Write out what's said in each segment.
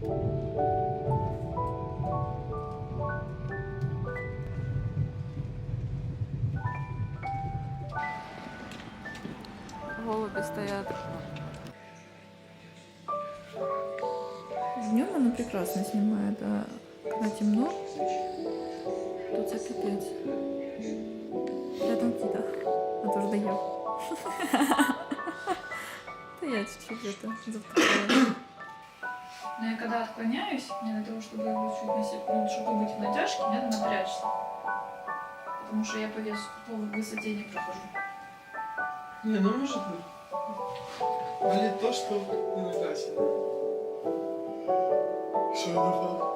Голуби стоят. Днем она прекрасно снимает, а когда темно, то це капець. Рядом птица. А то ж даю. Да я чуть-чуть это завтыкала. Но я когда отклоняюсь, мне для того, чтобы чуть на сек- ну, чтобы быть в натяжке, мне надо напрячься. Потому что я по весу, по высоте не прохожу. Не, ну может быть. Болит то, что иногда сильно. Что это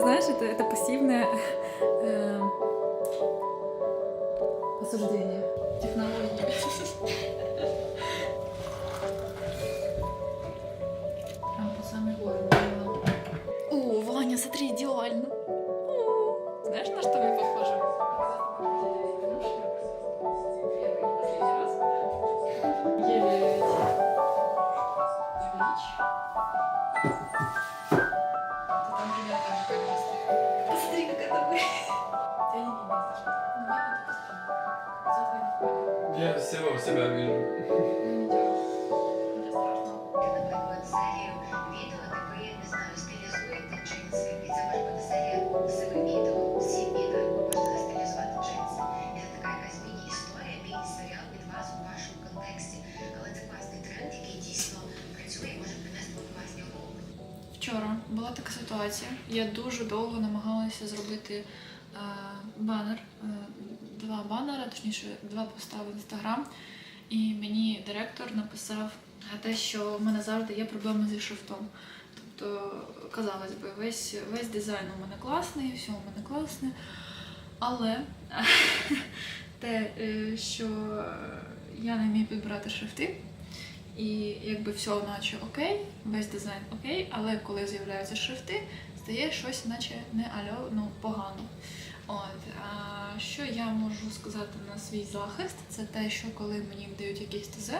Знаешь, это, это пассивное э, осуждение. Технологии. Прям по самой горло. О, Ваня, смотри, идеально. Принести вам класні умови. Вчора була така ситуація. Я дуже довго намагалася зробити е, банер, е, два банери, точніше, два поста в інстаграм. І мені директор написав те, що в мене завжди є проблеми зі шрифтом. Тобто, казалось би, весь, весь дизайн у мене класний, все у мене класне. Але те, е, що я не вмію підбирати шрифти, і якби все наче окей, весь дизайн окей, але коли з'являються шрифти, стає щось, наче не альо, ну погано. От що я можу сказати на свій захист, це те, що коли мені дають якийсь ТЗ,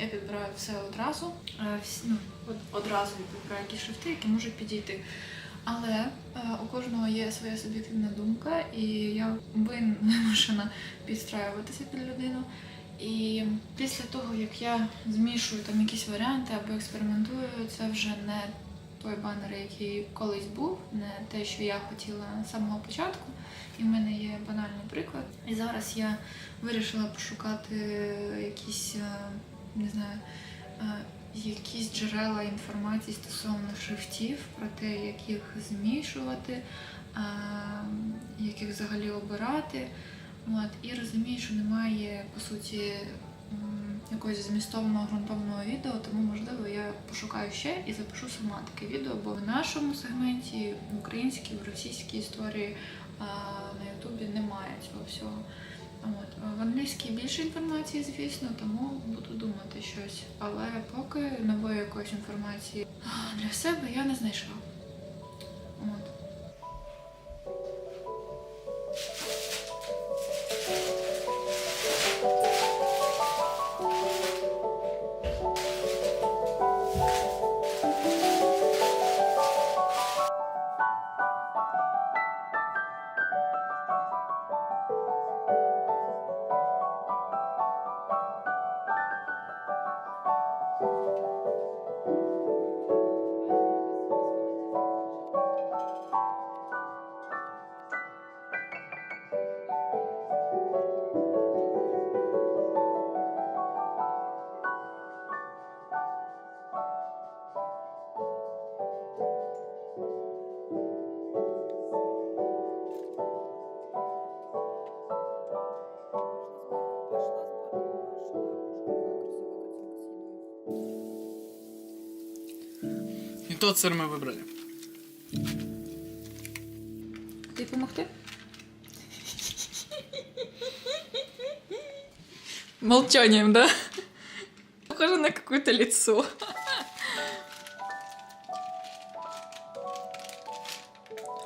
я підбираю все одразу, ну, одразу підбираю якісь шрифти, які можуть підійти. Але е, у кожного є своя суб'єктивна думка, і я вимушена підстраюватися під людину. І після того, як я змішую там якісь варіанти або експериментую, це вже не той банер, який колись був, не те, що я хотіла з самого початку. І в мене є банальний приклад. І зараз я вирішила пошукати якісь, е, не знаю, е, якісь джерела інформації стосовно шрифтів, про те, як їх змішувати, е, яких взагалі обирати. От, і розумію, що немає по суті якогось змістовного ґрунтовного відео, тому можливо я пошукаю ще і запишу сама таке відео, бо в нашому сегменті, в українській, в російській історії на Ютубі немає цього всього. От. В англійській більше інформації, звісно, тому буду думати щось. Але поки нової якоїсь інформації для себе я не знайшла. тот сыр мы выбрали. Тобі допомогти? Молчанием, да? похоже на какое-то лицо.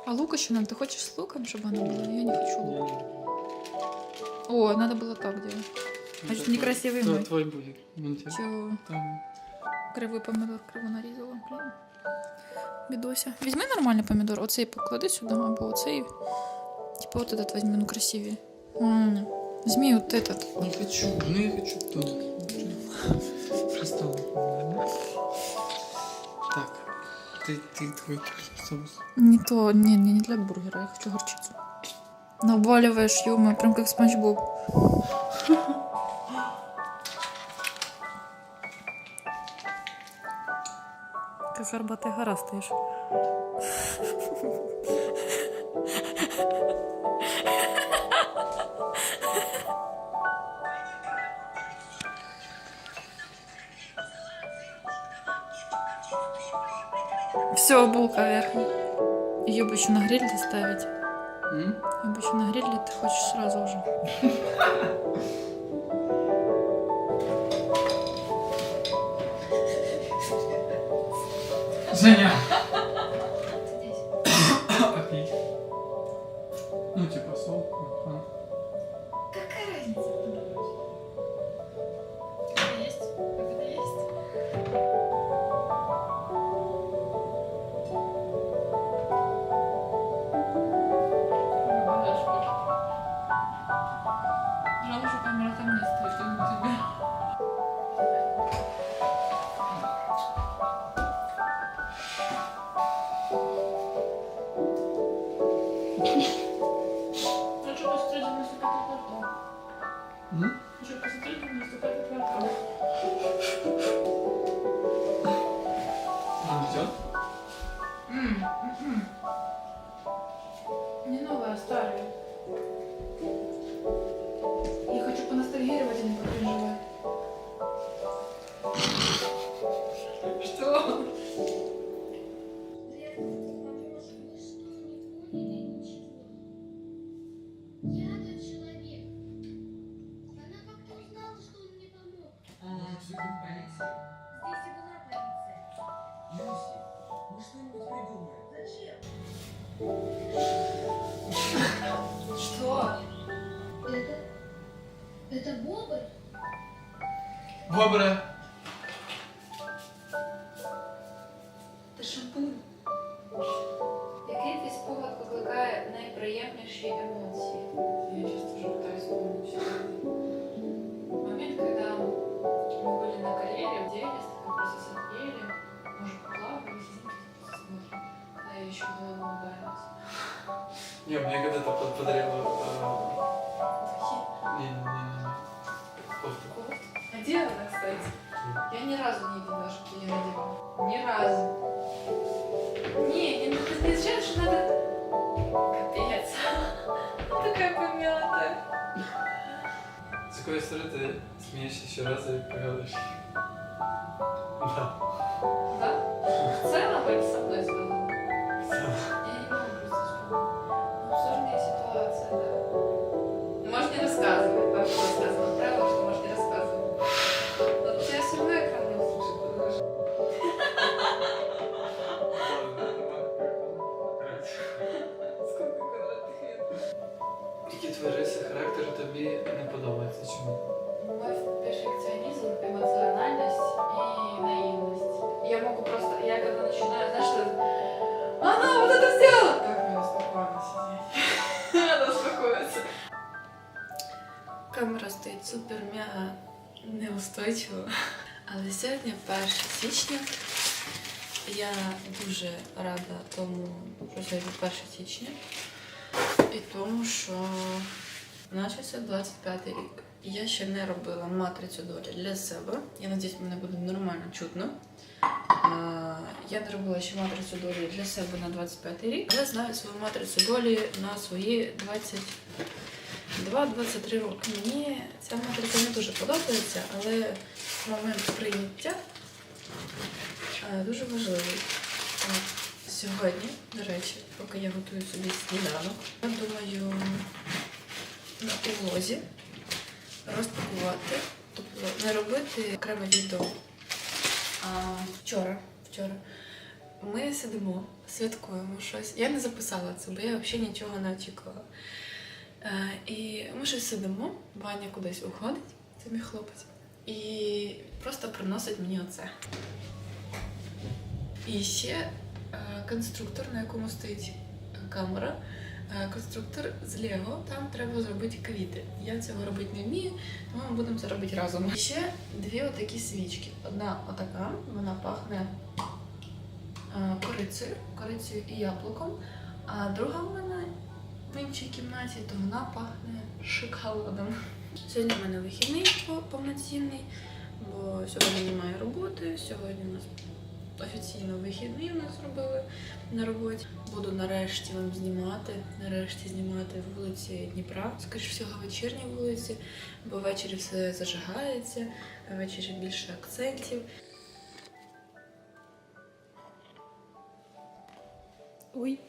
А лук еще нам? Ты хочешь с луком, чтобы она была? Я не хочу лук. О, надо было так делать. Значит, некрасивый Да, мой. твой будет. Вон тебе. Чего? Там. Кривий помідор криво нарізала. Блін. Бідося. Візьми нормальний помідор, оцей поклади сюди, або оцей. Типа вот этот возьми, ну красивее. М, Возьми вот этот. Не хочу, ну я хочу тот. Пристал. Так. Ты, ты твой соус. Не то, не, не, не для бургера, я хочу горчицу. Наваливаешь, ё прям как Спанч Боб. Как горбатая гора стоишь. Все, булка верхняя. Ее бы еще на гриль доставить. М? Ее бы еще на гриль, или ты хочешь сразу уже? Женя! Опять. Ну, типа сол. Какая разница? Что? Это... Это Бобр? Бобра. подарила... Такие, Не-не-не. Кофту. кофт. А где она, кстати? Я ни разу не видела, что я надевала. Ни разу. Не, не, ты не отвечаешь, что надо... Капец. Такая помятая. С какой стороны ты смеешься еще раз и поговоришь? Да. Да? В целом или со мной Характеру тобі не подобаються? Чому? Мой перфекционизм, эмоциональность и наивность. Я могу просто, я когда начинаю, знаешь, что она вот это сделала! Как мне спокойно сидеть? Надо успокоиться. Камера стоїть супер мега неустойчиво. Але сьогодні 1 січня. Я дуже рада тому, що сьогодні 1 січня. І тому, що Начався 25 рік. Я ще не робила матрицю долі для себе. Я надіюсь, мене буде нормально чутно. Я не робила ще матрицю долі для себе на 25 рік. Я знаю свою матрицю долі на свої 22-23 роки. Мені ця матриця не дуже подобається, але момент прийняття дуже важливий. Сьогодні, до речі, поки я готую собі сніданок, я думаю на улозі розпакувати тобто не робити окреме відео. А, вчора, вчора ми сидимо, святкуємо щось. Я не записала це, бо я взагалі нічого не очікувала. Е, і ми щось сидимо, Ваня кудись уходить, це мій хлопець, і просто приносить мені оце. І ще е, конструктор, на якому стоїть камера. Е, Конструктор з Лего, там треба зробити квіти. Я цього робити не вмію, тому ми будемо це робити разом. І ще дві отакі свічки. Одна отака, вона пахне е, корицею, корицею і яблуком. А друга в мене в іншій кімнаті, то вона пахне шоколадом. Сьогодні в мене вихідний повноцінний, бо сьогодні немає роботи. Сьогодні у нас офіційно вихідний у нас робили на роботі. Буду нарешті вам знімати. Нарешті знімати вулиці Дніпра. Скоріше всього, вечірні вулиці, бо ввечері все зажигається, ввечері більше акцентів. Ой.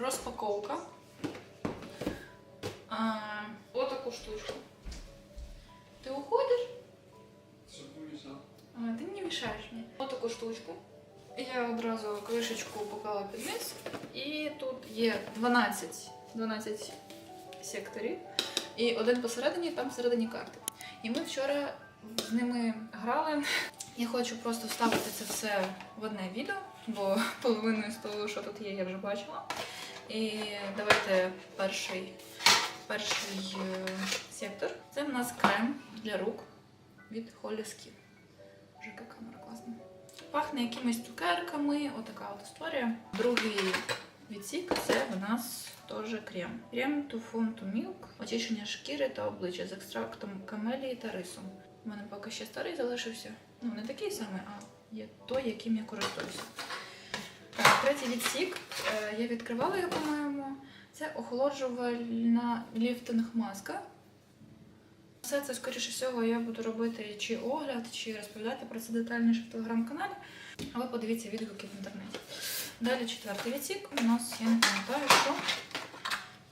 Розпаковка. А, отаку штучку. Ти уходиш? А, ти не мішаєш мені. Отаку штучку. Я одразу кришечку поклала під низ. І тут є 12, 12 секторів. І один посередині, там всередині карти. І ми вчора з ними грали. Я хочу просто вставити це все в одне відео, бо половину з того, що тут є, я вже бачила. І давайте перший, перший е, сектор. Це в нас крем для рук від Holy Skin. Вже яка камера класна. Пахне якимись цукерками, отака от історія. Другий відсік це в нас теж крем. Крем to Phone to Milk, очищення шкіри та обличчя з екстрактом камелії та рису. У мене поки ще старий залишився. Ну, не такий самий, а є той, яким я користуюся. Так, третій відсік. Е, Я відкривала його, по-моєму. Це охолоджувальна ліфтинг маска. Все це, скоріше всього, я буду робити чи огляд, чи розповідати про це детальніше в телеграм-каналі. Але подивіться відгуки в інтернеті. Далі четвертий відсік. У нас, я не пам'ятаю, що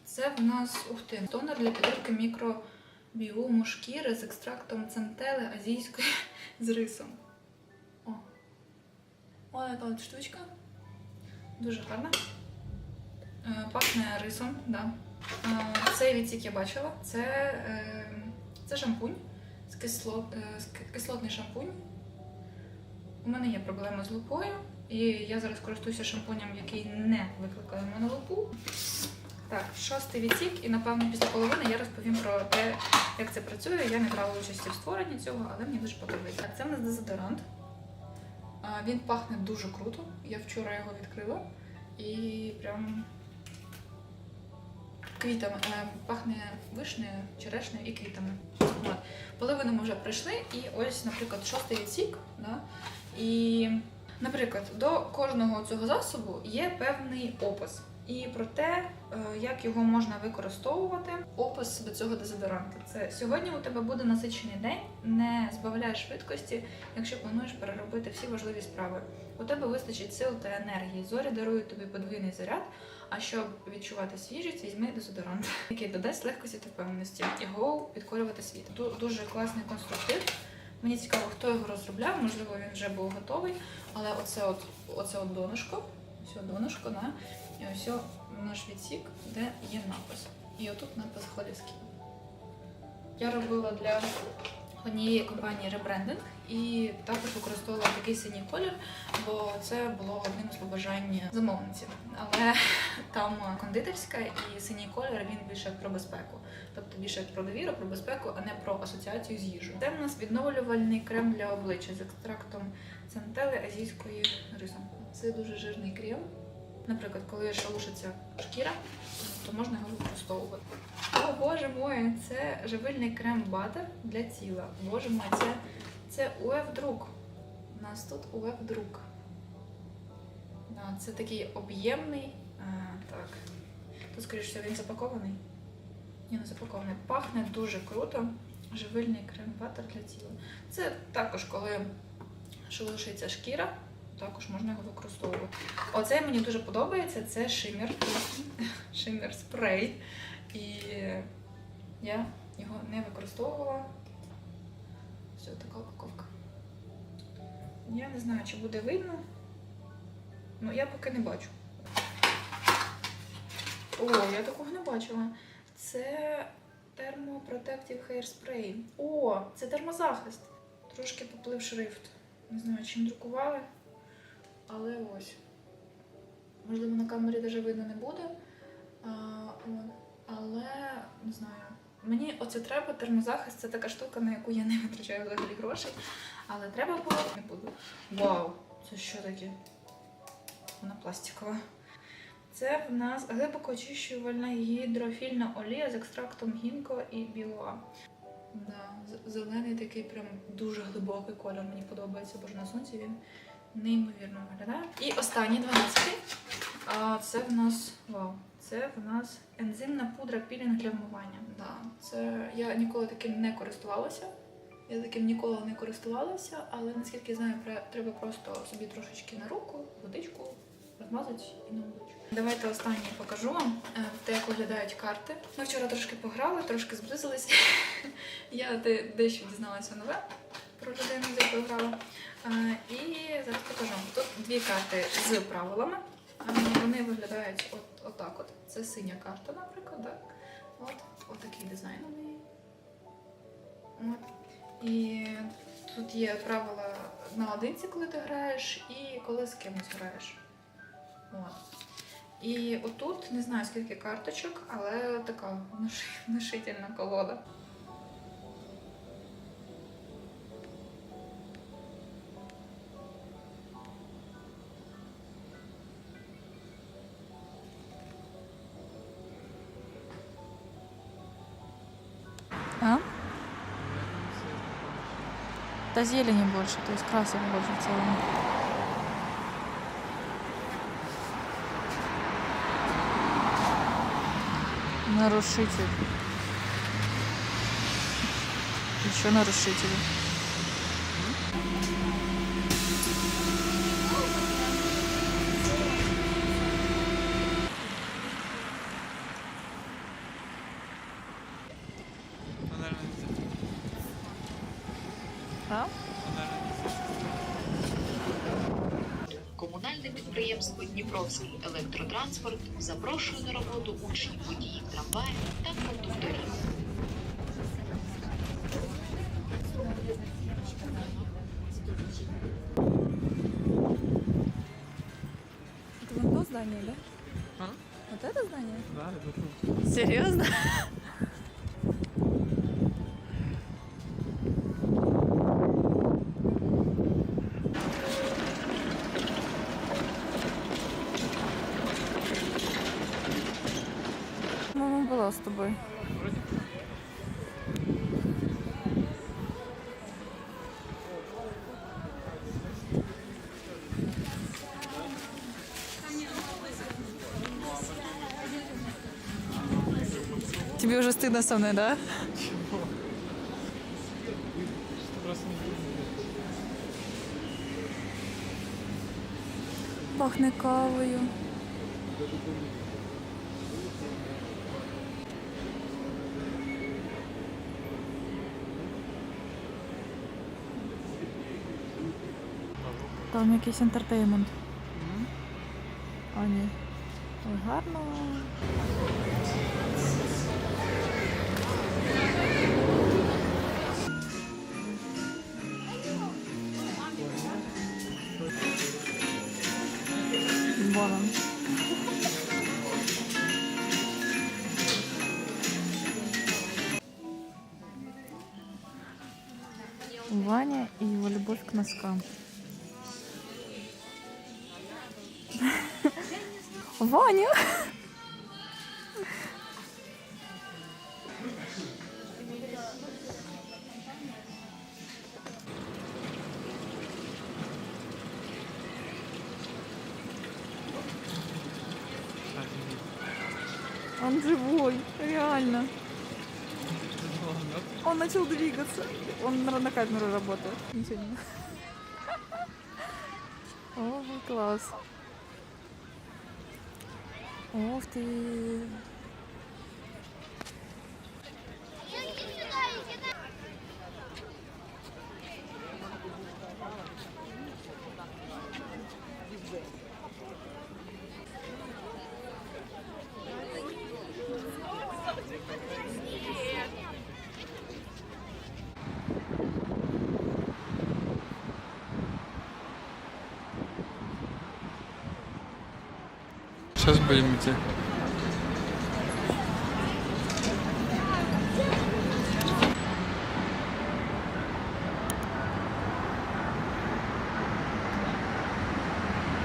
це в нас ух тонер для підтримки мікробіому шкіри з екстрактом центели азійської з рисом. О. Ось така штучка. Дуже гарна. Е, Пахне рисом, да. Е, Цей відсік я бачила. Це, е, це шампунь кислотний шампунь. У мене є проблема з лупою, і я зараз користуюся шампунем, який не викликає в мене лупу. Так, шостий відсік, і напевно після половини я розповім про те, як це працює. Я не брала участі в створенні цього, але мені дуже подобається. Це в нас дезодорант. Він пахне дуже круто. Я вчора його відкрила і прям квітами. Е, Пахне вишнею, черешнею і квітами. От. Половину ми вже пройшли, і ось, наприклад, шостий відсік. Да? І, наприклад, до кожного цього засобу є певний опис. І про те, е, як його можна використовувати, опис до цього дезодоранту. Це сьогодні у тебе буде насичений день, не збавляй швидкості, якщо плануєш переробити всі важливі справи. У тебе вистачить сил та енергії. Зорі дарують тобі подвійний заряд. А щоб відчувати свіжість, візьми дезодорант, який додасть легкості та впевненості. І го підкорювати світ. Дуже класний конструктив. Мені цікаво, хто його розробляв, можливо, він вже був готовий. Але оце от, оце от донышко, ось донышко, да? і ось наш відсік, де є напис. І отут напис Холіскін. Я робила для однієї компанії ребрендинг і також використовувала такий синій колір, бо це було одним з побажань замовниці. Але там кондитерська і синій колір він більше про безпеку. Тобто більше про довіру, про безпеку, а не про асоціацію з їжею. Це в нас відновлювальний крем для обличчя з екстрактом центели азійської рисом. Це дуже жирний крем. Наприклад, коли шелушиться шкіра, то можна його використовувати. О, боже мой, це живильний крем батер для тіла. Боже мой, це, це УФ друк. У нас тут УФ друк. Да, це такий об'ємний. А, так. Тут, скоріше він запакований. Ні, не запакований. Пахне дуже круто. Живильний крем батер для тіла. Це також, коли шелушиться шкіра, також можна його використовувати. Оце мені дуже подобається. Це шимер. Шимер спрей. І я його не використовувала. Все, така упаковка. Я не знаю, чи буде видно. Ну, я поки не бачу. О, я такого не бачила. Це термопротектив Hairspray. О, це термозахист. Трошки поплив шрифт. Не знаю, чим друкували. Але ось. Можливо, на камері навіть видно не буде. А, от. Але не знаю. Мені оце треба, термозахист це така штука, на яку я не витрачаю взагалі грошей. Але треба було, не буду. Вау! Це що таке? Вона пластикова. Це в нас глибоко очищувальна гідрофільна олія з екстрактом гінко і білоа. Да, зелений такий прям дуже глибокий колір. Мені подобається, бо ж на сонці він неймовірно виглядає. І останній 12. А це в нас вау. Це в нас ензимна пудра пілінг для вмивання. Да, це я ніколи таким не користувалася. Я таким ніколи не користувалася, але наскільки знаю, треба просто собі трошечки на руку, водичку розмазати і на вулицю. Давайте останнє покажу вам е, те, як виглядають карти. Ми вчора трошки пограли, трошки зблизились. Я дещо дізналася нове про людину, з якою грала. Е, І зараз покажу. Тут дві карти з правилами. Е, Вони виглядають от, отак. От. Це синя карта, наприклад. Так? От, от такий дизайн у неї. І тут є правила наодинці, коли ти граєш, і коли з кимось граєш. От. І отут не знаю скільки карточок, але така внуши- внушительна колода. Да зелени больше, то есть красок больше в целом. Нарушитель. Еще нарушители. Електротранспорт запрошує на роботу учнів водіїв трамваїв та кондукторів. Тобой. Тебе уже стыдно со мной, да? Не Пахне кавою. Там якийсь ентертеймент. А ні. Ой, гарно. Ваня и его любовь к носкам. Ваня! Он живой, реально. Он начал двигаться. Он на, камеру работает. Ничего не О, клас. Ух ти. Сейчас будем идти.